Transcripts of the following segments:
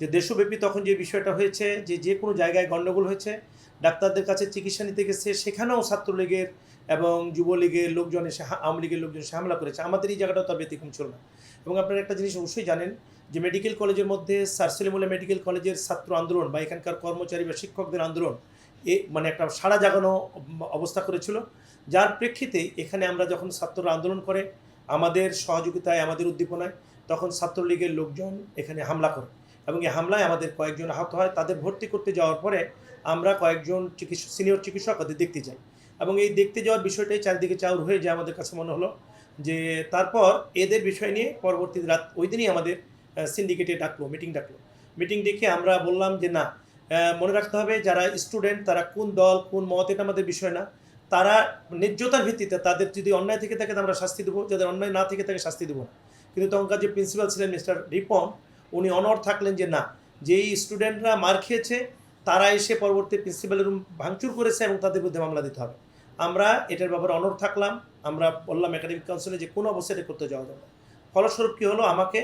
যে দেশব্যাপী তখন যে বিষয়টা হয়েছে, যে যে কোনো জায়গায় গণ্ডগোল হয়েছে, ডাক্তারদের কাছে চিকিৎসা নিতে গেছে, সেখানেও ছাত্রলীগের এবং যুবলীগের লোকজন এসে আওয়ামী লীগের লোকজন এসে হামলা করেছে। আমাদের এই জায়গাটাও তার ব্যতিক্রম ছিল না। এবং আপনারা একটা জিনিস অবশ্যই জানেন যে মেডিকেল কলেজের মধ্যে স্যার সলিমুল্লাহ মেডিকেল কলেজের ছাত্র আন্দোলন বা এখানকার কর্মচারী বা শিক্ষকদের আন্দোলন এ মানে একটা সারা জাগানো অবস্থা করেছিল। যার প্রেক্ষিতে এখানে আমরা যখন ছাত্ররা আন্দোলন করে, আমাদের সহযোগিতায়, আমাদের উদ্দীপনায়, তখন ছাত্রলীগের লোকজন এখানে হামলা করে। এবং এই হামলায় আমাদের কয়েকজন আহত হয়। তাদের ভর্তি করতে যাওয়ার পরে আমরা কয়েকজন চিকিৎসক সিনিয়র চিকিৎসক ওদের দেখতে যাই। এবং এই দেখতে যাওয়ার বিষয়টাই চারিদিকে চাউর হয়ে যায় আমাদের কাছে মনে হলো যে তারপর এদের বিষয় নিয়ে পরবর্তী রাত, ওই দিনই আমাদের সিন্ডিকেটে ডাকলো মিটিং ডাকলো। মিটিং ডেকে আমরা বললাম যে না মনে রাখতে হবে যারা স্টুডেন্ট তারা কোন দল, কোন মত, এটা আমাদের বিষয় না। তারা ন্যায্যতার ভিত্তিতে তাদের যদি অন্যায় থেকে থাকে আমরা শাস্তি দেবো। যাদের অন্যায় না থেকে থাকে, শাস্তি দেবো না। কিন্তু তখনকার যে প্রিন্সিপাল ছিলেন মিস্টার রিপন উনি অনর থাকলেন যে না, যেই স্টুডেন্টরা মার খেয়েছে, তারা এসে পরবর্তী প্রিন্সিপালের রুম ভাঙচুর করেছে এবং তাদের বিরুদ্ধে মামলা দিতে হবে আমরা এটার ব্যাপারে অনর থাকলাম, আমরা বললাম একাডেমিক কাউন্সিলে যে কোনো অবস্থায় এটা করতে যাওয়া যাবে। ফলস্বরূপ কী হলো, আমাকে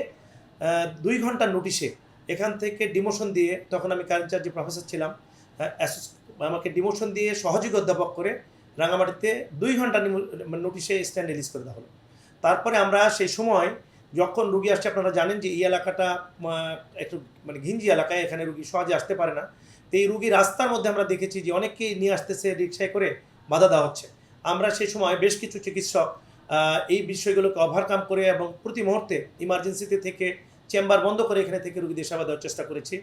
দুই ঘণ্টার নোটিশে এখান থেকে ডিমোশন দিয়ে, তখন আমি কারেন্ট চার্জে প্রফেসর ছিলাম অ্যাসোস- আমাকে ডিমোশন দিয়ে সহযোগী অধ্যাপক করে রাঙামাটিতে দুই ঘণ্টা নোটিশে স্ট্যান্ড রিলিজ করে দেওয়া হলো তারপরে আমরা সেই সময় যখন রুগী আসছে, আপনারা জানেন যে এই এলাকাটা একটু মানে ঘিঞ্জি এলাকায়, এখানে রুগী সহজে আসতে পারে না। তো এই রুগী রাস্তার মধ্যে আমরা দেখেছি যে অনেককেই নিয়ে আসতেছে, রিক্সায় করে বাধা দেওয়া হচ্ছে। আমরা সেই সময় বেশ কিছু চিকিৎসক এই বিষয়গুলোকে ওভারকাম করে এবং প্রতি মুহূর্তে ইমার্জেন্সিতে থেকে চেম্বার বন্ধ করে এখানে থেকে রুগীদের সেবা দেওয়ার চেষ্টা করেছি।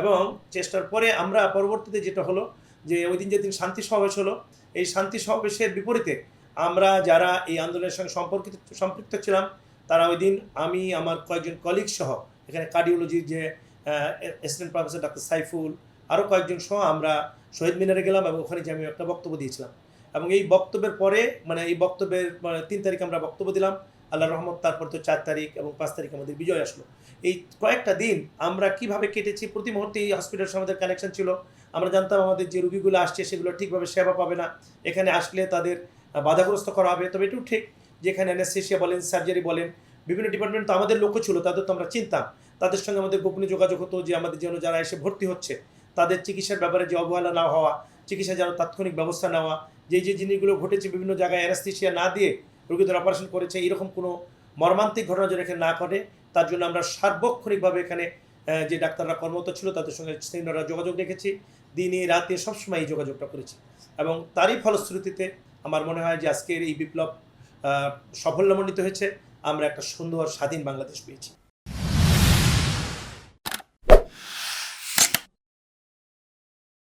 এবং চেষ্টার পরে আমরা পরবর্তীতে যেটা হলো যে ওই দিন যেদিন শান্তি সমাবেশ হলো, এই শান্তি সমাবেশের বিপরীতে আমরা যারা এই আন্দোলনের সঙ্গে সম্পর্কিত, সম্পৃক্ত ছিলাম তারা ওই দিন আমি, আমার কয়েকজন কলিগ সহ, এখানে কার্ডিওলজির যে অ্যাসিস্ট্যান্ট প্রফেসর ডাক্তার সাইফুল আরও কয়েকজন সহ আমরা শহীদ মিনারে গেলাম এবং ওখানে যে আমি একটা বক্তব্য দিয়েছিলাম। এবং এই বক্তব্যের পরে মানে এই বক্তব্যের মানে তিন তারিখ আমরা বক্তব্য দিলাম। আল্লাহ রহমত, তারপর তো চার তারিখ এবং পাঁচ তারিখ আমাদের বিজয় আসলো। এই কয়েকটা দিন আমরা কীভাবে কেটেছি, প্রতি মুহূর্তে এই হসপিটালের সঙ্গে আমাদের কানেকশন ছিল। আমরা জানতাম আমাদের যে রুগীগুলো আসছে, সেগুলো ঠিকভাবে সেবা পাবে না। এখানে আসলে তাদের বাধাগ্রস্ত করা হবে। তবে এটাও ঠিক যেখানে অ্যানেস্থেশিয়া বলেন সার্জারি বলেন, বিভিন্ন ডিপার্টমেন্ট তো আমাদের লক্ষ্য ছিল, তাদের তো আমরা চিনতাম। তাদের সঙ্গে আমাদের গোপনে যোগাযোগ হতো যে আমাদের যেন যারা এসে ভর্তি হচ্ছে, তাদের চিকিৎসার ব্যাপারে যে অবহেলা না হওয়া, চিকিৎসা যেন তাৎক্ষণিক ব্যবস্থা নেওয়া, যে যে জিনিসগুলো ঘটেছে, বিভিন্ন জায়গায় অ্যানাস্থেশিয়া না দিয়ে রোগীদের অপারেশন করেছে, এরকম কোনো মর্মান্তিক ঘটনা যেন এখানে না ঘটে, তার জন্য আমরা সার্বক্ষণিকভাবে এখানে যে ডাক্তাররা কর্মরত ছিল, তাদের সঙ্গে সিনিয়ররা যোগাযোগ রেখেছি। দিনে, রাতে সবসময় এই যোগাযোগটা করেছি। এবং তারই ফলশ্রুতিতে আমার মনে হয় যে আজকের এই বিপ্লব সাফল্যমণ্ডিত হয়েছে। আমরা একটা সুন্দর স্বাধীন বাংলাদেশ পেয়েছি।